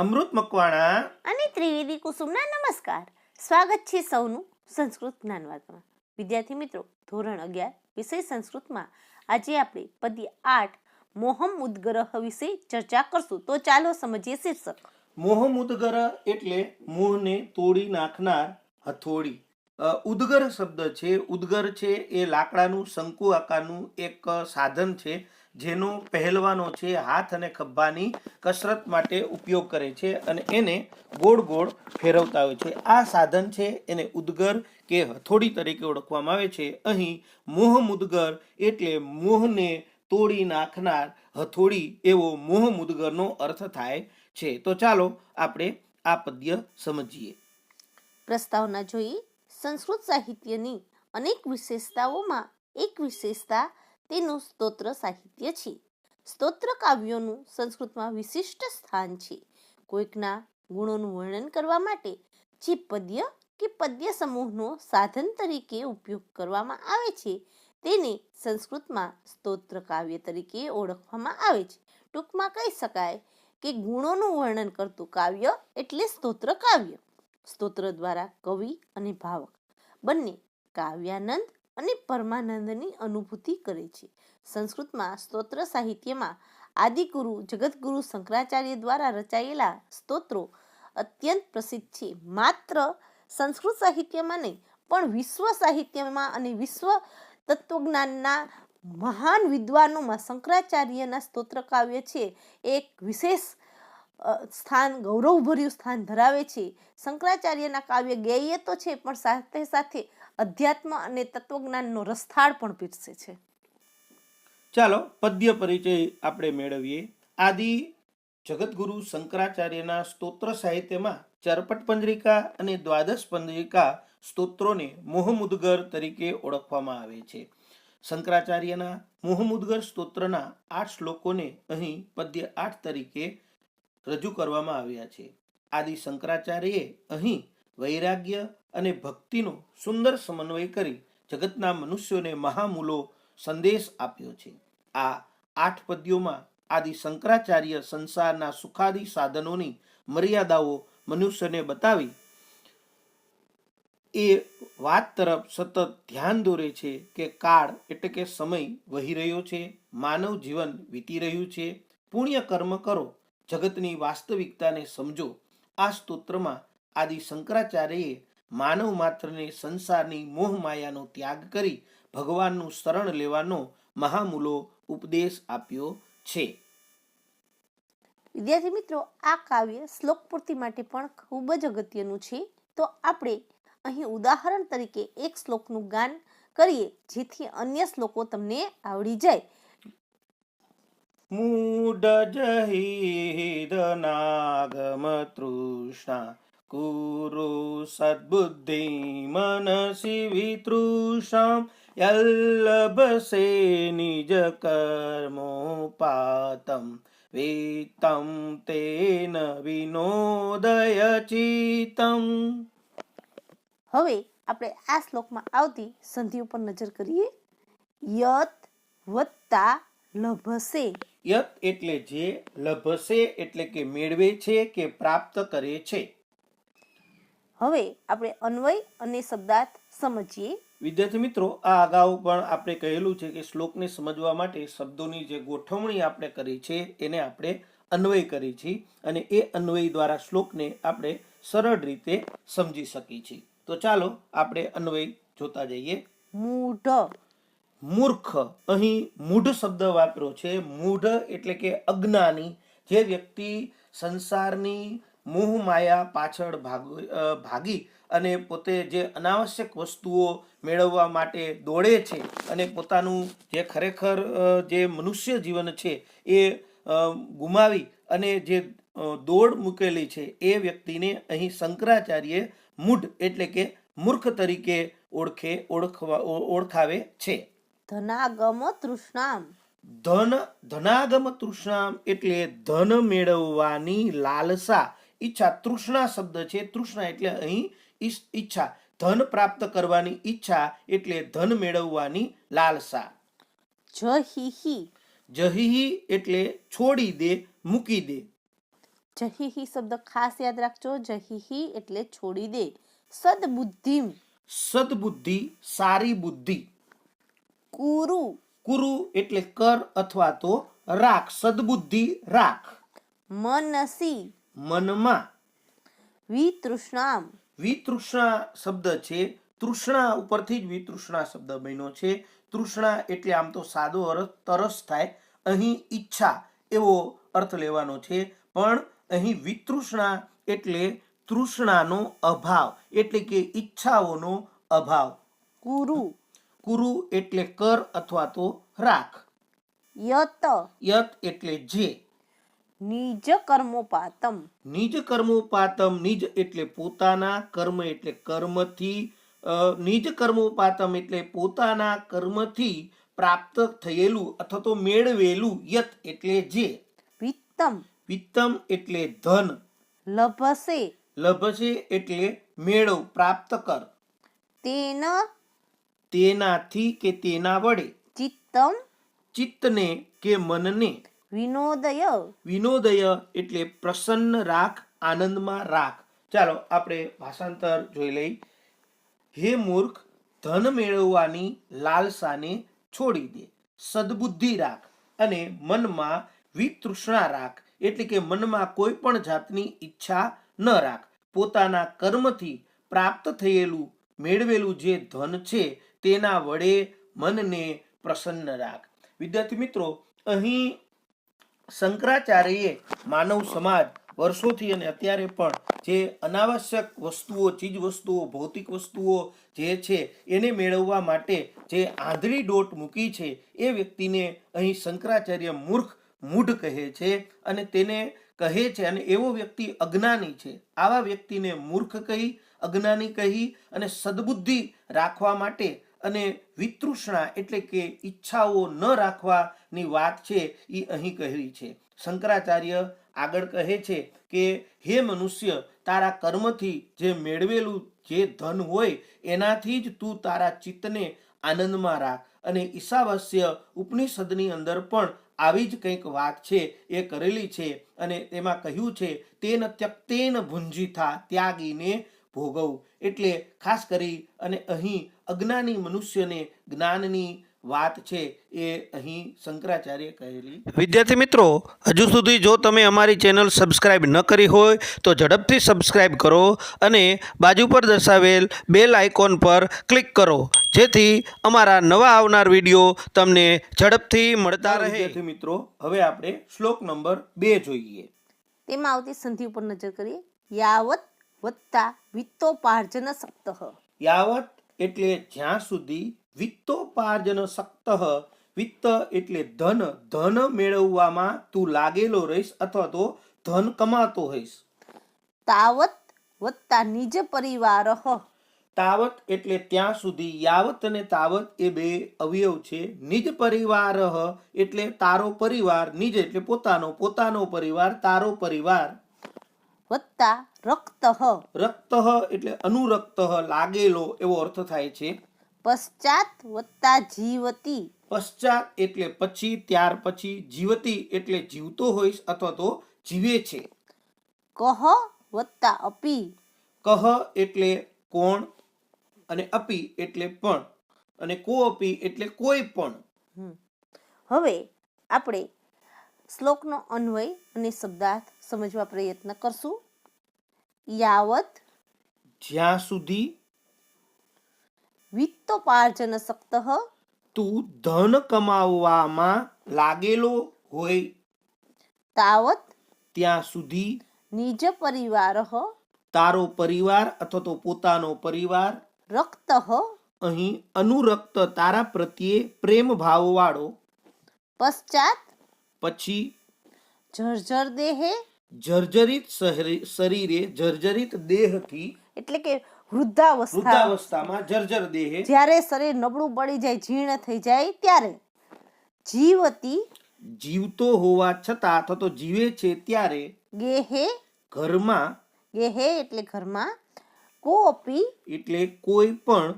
અમૃત મકવાણા. અને ત્રિવેદી કુસુમના નમસ્કાર. સ્વાગત છે સૌનું સંસ્કૃત જ્ઞાનવાદમાં વિદ્યાર્થી મિત્રો ધોરણ અગિયાર વિષય સંસ્કૃતમાં આજે આપણે પદ્ય આઠ મોહમ ઉદ્ગરહ વિશે ચર્ચા કરશું. તો ચાલો સમજીએ શીર્ષક. મોહમ મુદગર એટલે મોહને તોડી નાખનાર હથોડી. ઉદ્ગર ઉદગર શબ્દ છે. ઉદગર છે એ લાકડાનું શંકુ આકારનું એક સાધન છે. જેનો પહેલવાનો છે હાથ અને ખભ્ભાની કસરત માટે ઉપયોગ કરે છે અને એને ગોળ ગોળ ફેરવતા હોય છે. આ સાધન છે, એને ઉદગર કે હથોડી તરીકે ઓળખવામાં આવે છે. અહીં મોહ મુદગર એટલે મોહને તોડી નાખનાર હથોડી એવો મોહ મુદગરનો અર્થ થાય છે. તો ચાલો આપણે આ પદ્ય સમજીએ. પ્રસ્તાવના જોઈએ સંસ્કૃત સાહિત્યની અનેક વિશેષતાઓમાં એક વિશેષતા તેનું સ્તોત્ર સાહિત્ય છે. સ્તોત્ર કાવ્યોનું સંસ્કૃતમાં વિશિષ્ટ સ્થાન છે. કોઈકના ગુણોનું વર્ણન કરવા માટે જે પદ્ય કે પદ્ય સમૂહનો સાધન તરીકે ઉપયોગ કરવામાં આવે છે, તેને સંસ્કૃતમાં સ્તોત્ર કાવ્ય તરીકે ઓળખવામાં આવે છે. ટૂંકમાં કહી શકાય કે ગુણોનું વર્ણન કરતું કાવ્ય એટલે સ્તોત્ર કાવ્ય. સ્તોત્ર દ્વારા કવિ અને ભાવક બંને કાવ્યાનંદ અને પરમાનંદની અનુભૂતિ કરે છે. સંસ્કૃતમાં સ્તોત્ર સાહિત્યમાં આદિગુરુ જગતગુરુ શંકરાચાર્ય દ્વારા રચાયેલા સ્તોત્રો અત્યંત પ્રસિદ્ધ છે. માત્ર સંસ્કૃત સાહિત્યમાં નહીં, પણ વિશ્વ સાહિત્યમાં અને વિશ્વ તત્વજ્ઞાનના મહાન વિદ્વાનોમાં શંકરાચાર્યના સ્તોત્ર કાવ્ય છે. એક વિશેષ સ્થાન, ગૌરવભર્યું સ્થાન ધરાવે છે. શંકરાચાર્યના કાવ્ય ગેય તો છે, પણ સાથે સાથે અધ્યાત્મ અને તત્વજ્ઞાનનો રસથાળ પણ પીરસે છે. ચાલો, પદ્ય પરિચય આપણે મેળવીએ. આદિ જગતગુરુ શંકરાચાર્યના સ્તોત્ર સાહિત્યમાં ચરપટ પંજરિકા અને દ્વાદશ પંજરિકા સ્તોત્રોને મોહમુદગર તરીકે ઓળખવામાં આવે છે. શંકરાચાર્યના મોહમુદગર સ્તોત્રના આઠ શ્લોકોને અહીં પદ્ય આઠ તરીકે રજૂ કરવામાં આવ્યા છે. આદિ શંકરાચાર્યએ અહીં વૈરાગ્ય અને ભક્તિનો સુંદર સમન્વય કરી જગતના મનુષ્યોને મહામૂલો સંદેશ આપ્યો છે. આ આઠ પદ્યોમાં આદિ શંકરાચાર્ય સંસારના સુખાદી સાધનોની મર્યાદાઓ મનુષ્યને બતાવી એ વાત તરફ સતત ધ્યાન દોરે છે કે કાળ એટલે કે સમય વહી રહ્યો છે, માનવ જીવન વીતી રહ્યું છે. પુણ્ય કર્મ કરો, જગતની વાસ્તવિકતાને સમજો. આ સ્તોત્રમાં આદિ શંકરાચાર્યએ માનવ માત્રને સંસારની મોહ માયાનો ત્યાગ કરી ભગવાનનું શરણ લેવાનો મહામૂલો ઉપદેશ આપ્યો છે. વિદ્યાર્થી મિત્રો આ કાવ્ય શ્લોક પૂર્તિ માટે પણ ખૂબ જ અગત્યનું છે. તો આપણે અહીં ઉદાહરણ તરીકે એક શ્લોકનું ગાન કરીએ જેથી અન્ય શ્લોકો તમને આવડી જાય. મૂઢ જહિદનાગમ તૃષ્ણા કુરુ સદ્બુદ્ધિ મનસી વિતૃષામ યલ્લભસે નિજ કર્મોપાતમ વેતમ તેન વિનોદય ચિતમ હવે આપણે આ શ્લોકમાં આવતી સંધિ ઉપર નજર કરીએ. યત વત્તા લભસે. યત એટલે જે લભસે એટલે કે મેળવે છે કે પ્રાપ્ત કરે છે. હવે આપણે અન્વય અને શબ્દાર્થ સમજીએ. વિદ્યાર્થી મિત્રો આ અગાઉ પણ આપણે કહેલું છે કે શ્લોકને સમજવા માટે શબ્દોની જે ગોઠવણી આપણે કરી છે એને આપણે અન્વય કરી છે અને એ અન્વય દ્વારા શ્લોકને આપણે સરળ રીતે સમજી શકીએ છીએ. તો ચાલો આપણે અન્વય જોતા જઈએ. મૂઢ. મૂર્ખ. અહીં મૂઢ શબ્દ વાપર્યો છે. મૂઢ એટલે કે અજ્ઞાની. જે વ્યક્તિ સંસારની મોહ માયા પાછળ ભાગ ભાગી અને પોતે જે અનાવશ્યક વસ્તુઓ મેળવવા માટે દોડે છે અને પોતાનું જે ખરેખર જે મનુષ્ય જીવન છે એ ગુમાવી અને જે દોડ મૂકેલી છે એ વ્યક્તિને અહીં શંકરાચાર્ય મૂઢ એટલે કે મૂર્ખ તરીકે ઓળખે ઓળખવા ઓળખાવે છે. ધનાગમ તૃષ્ણામ. ધન ધનાગમ તૃષ્ણામ એટલે ધન મેળવવાની લાલસા ઈચ્છા તૃષ્ણા શબ્દ છે તૃષ્ણા એટલે અહીં ઈચ્છા. ધન પ્રાપ્ત કરવાની ઈચ્છા એટલે ધન મેળવવાની લાલસા. જહીહી જહીહી એટલે છોડી દે મૂકી દે. જહીહી શબ્દ ખાસ યાદ રાખજો. જહીહી એટલે છોડી દે. સદબુદ્ધિ. સદબુદ્ધિ સારી બુદ્ધિ. કુરુ. કુરુ એટલે કર અથવા તો રાખ. સદબુદ્ધિ રાખ. મનસી. મનમાં વિતૃષ્ણામ. વિતૃષ્ણા શબ્દ છે. તૃષ્ણા ઉપરથી જ વિતૃષ્ણા શબ્દ બન્યો છે. તૃષ્ણા એટલે આમ તો સાદો અર્થ તરસ થાય. અહીં ઈચ્છા એવો અર્થ લેવાનો છે. પણ અહીં વિતૃષ્ણા એટલે તૃષ્ણાનો અભાવ એટલે કે ઈચ્છાઓનો અભાવ. કુરુ. કુરુ એટલે કર અથવા તો રાખ. યત. યત એટલે જે. નિજ કર્મોપાતમ. નિજ કર્મોપાતમ નિજ એટલે પોતાના કર્મ એટલે કર્મથી નિજ કર્મોપાતમ એટલે પોતાના કર્મથી પ્રાપ્ત થયેલું અથવા તો મેળવેલું યત એટલે જે? વિત્તમ વિત્તમ એટલે ધન. લભસે. લભશે એટલે મેળવ પ્રાપ્ત કર. તેન. તેનાથી કે તેના વડે? ચિત્તમ. ચિત્તને કે મનને? વિનોદય. વિનોદય એટલે પ્રસન્ન રાખ, આનંદમાં રાખ. ચાલો આપણે ભાષાંતર જોઈ લઈ. હે મૂર્ખ, ધન મેળવવાની લાલસાને છોડી દે. સદબુદ્ધિ રાખ અને મનમાં વિતૃષ્ણા રાખ. એટલે કે મનમાં કોઈ પણ જાતની ઈચ્છા ન રાખ. પોતાના કર્મથી પ્રાપ્ત થયેલું, મેળવેલું જે ધન છે, તેના વડે મનને પ્રસન્ન રાખ. વિદ્યાર્થી મિત્રો, અહીં શંકરાચાર્યએ માનવ સમાજ વર્ષોથી અને અત્યારે પણ જે અનાવશ્યક વસ્તુઓ, ચીજ વસ્તુઓ, ભૌતિક વસ્તુઓ જે છે એને મેળવવા માટે જે આંધળી ડોટ મૂકી છે, એ વ્યક્તિને અહીં શંકરાચાર્ય મૂર્ખ, મૂઢ કહે છે અને તેને કહે છે અને એવો વ્યક્તિ અજ્ઞાની છે. આવા વ્યક્તિને મૂર્ખ કહી, અજ્ઞાની કહી અને સદબુદ્ધિ રાખવા માટે અને વિતૃષ્ણા એટલે કે ઈચ્છાઓ ન રાખવાની વાત છે એ અહીં કહેલી છે. શંકરાચાર્ય આગળ કહે છે કે, હે મનુષ્ય, તારા કર્મથી જે મેળવેલું જે ધન હોય, એનાથી જ તું તારા ચિત્તને આનંદમાં રાખ. અને ઈશાવાસ્ય ઉપનિષદની અંદર પણ આવી જ કંઈક વાત છે એ કરેલી છે અને તેમાં કહ્યું છે, તેન ત્યક્તેન ભુંજીથા ત્યાગીને ભોગવવું એટલે ખાસ કરી અને અહીં અજ્ઞાની મનુષ્યને જ્ઞાનની વાત છે એ અહીં શંકરાચાર્ય કહેલી. વિદ્યાર્થી મિત્રો હજુ સુધી જો તમે અમારી ચેનલ સબસ્ક્રાઇબ ન કરી હોય તો ઝડપથી સબસ્ક્રાઇબ કરો અને બાજુ પર દર્શાવેલ બેલ આઇકોન પર ક્લિક કરો જેથી અમારા નવા આવનાર વીડિયો તમને ઝડપથી મળતા રહે. વિદ્યાર્થી મિત્રો હવે આપણે શ્લોક નંબર બે જોઈએ. તેમાં આવતી સંધિ ઉપર નજર કરીએ. યાવત વત્તા વિત્તોપાર્જન સક્ત યાવત એટલે જ્યાં સુધી વિત્તોપાર્જન સક્ત વિત્ત એટલે ધન ધન મેળવવામાં તું લાગેલો રહીશ અથવા તો ધન કમાતો હોઈશ તાવત વત્તા નિજ પરિવાર તાવત એટલે ત્યાં સુધી યાવત અને તાવત એ બે અવયવ છે નિજ પરિવાર એટલે તારો પરિવાર નિજ એટલે પોતાનો પોતાનો પરિવાર તારો પરિવાર વત્તા રક્ત. રક્ત એટલે અનુરક્ત લાગેલો એવો અર્થ થાય છે. પશ્ચાત વત્તા જીવતી. પશ્ચાત એટલે પછી ત્યાર પછી જીવતી એટલે જીવતો હોઈશ અથવા તો જીવે છે. કહ વત્તા અપી. કહ એટલે કોણ અને અપી એટલે પણ. અને કો અપી એટલે કોઈ પણ. હવે આપણે શ્લોકનો અન્વય અને શબ્દાર્થ સમજવા પ્રયત્ન કરશું. યાવત જ્યાં સુધી વિત્તોપાર્જન સક્ત તું ધન કમાવવામાં લાગેલો હોય તાવત ત્યાં સુધી નિજ પરિવાર તારો પરિવાર અથવા તો પોતાનો પરિવાર રક્ત અહીં અનુરક્ત તારા પ્રત્યે પ્રેમ ભાવવાળો પશ્ચાત પછી જર્જર દેહે? જર્જરિત શરીરે જર્જરિત દેહથી એટલે કે વૃદ્ધાવસ્થા. વૃદ્ધાવસ્થામાં જર્જર દેહે. જ્યારે શરીર નબળું પડી જાય જીર્ણ થઈ જાય ત્યારે જીવતી જીવતો હોવા છતાં અથવા તો જીવે છે ત્યારે ગેહે? ઘરમાં ગેહે એટલે ઘરમાં કોપી એટલે કોઈ પણ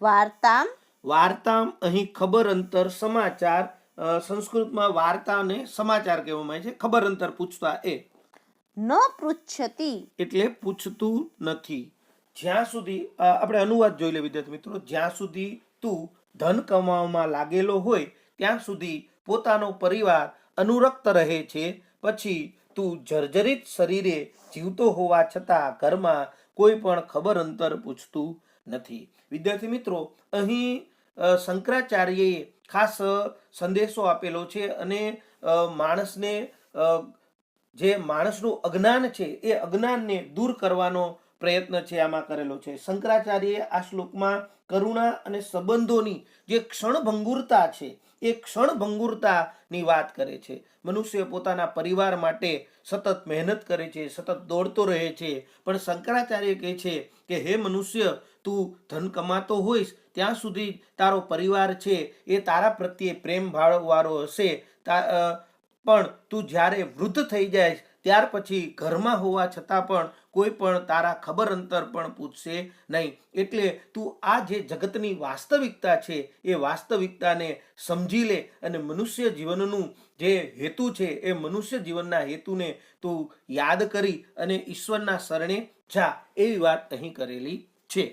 વાર્તામ વાર્તામ અહીં ખબર અંતર સમાચાર સંસ્કૃતમાં વાર્તાને સમાચાર કહેવામાં આવે છે. ખબર અંતર પૂછતા એ. ન પૃચ્છતિ એટલે પૂછતું નથી. જ્યાં સુધી આપણે અનુવાદ જોઈ લે વિદ્યાર્થી મિત્રો જ્યાં સુધી તું ધન કમાવામાં લાગેલો હોય ત્યાં સુધી પોતાનો પરિવાર અનુરક્ત રહે છે. પછી તું જર્જરિત શરીરે જીવતો હોવા છતાં ઘરમાં કોઈ પણ ખબર અંતર પૂછતું નથી. વિદ્યાર્થી મિત્રો અહીં શંકરાચાર્યએ ખાસ સંદેશો આપેલો છે અને માણસને જે માણસનું અજ્ઞાન છે એ અજ્ઞાનને દૂર કરવાનો પ્રયત્ન છે આમાં કરેલો છે. શંકરાચાર્યએ આ શ્લોકમાં કરુણા અને સંબંધોની જે ક્ષણભંગુરતા છે, એ ક્ષણભંગુરતાની વાત કરે છે. મનુષ્ય પોતાના પરિવાર માટે સતત મહેનત કરે છે, સતત દોડતો રહે છે. પણ શંકરાચાર્ય કહે છે કે, હે મનુષ્ય, તું ધન કમાતો હોઈશ, ત્યાં સુધી તારો પરિવાર છે, એ તારા પ્રત્યે પ્રેમ ભાવવાળો હશે. તા પણ તું જ્યારે વૃદ્ધ થઈ જાય ત્યાર પછી ઘરમાં હોવા છતાં પણ કોઈ પણ તારા ખબર અંતર પણ પૂછશે નહીં. એટલે તું આ જે જગતની વાસ્તવિકતા છે, એ વાસ્તવિકતાને સમજી લે અને મનુષ્ય જીવનનું જે હેતુ છે, એ મનુષ્ય જીવનના હેતુને તું યાદ કરી અને ઈશ્વરના શરણે જા એવી વાત અહીં કરેલી છે.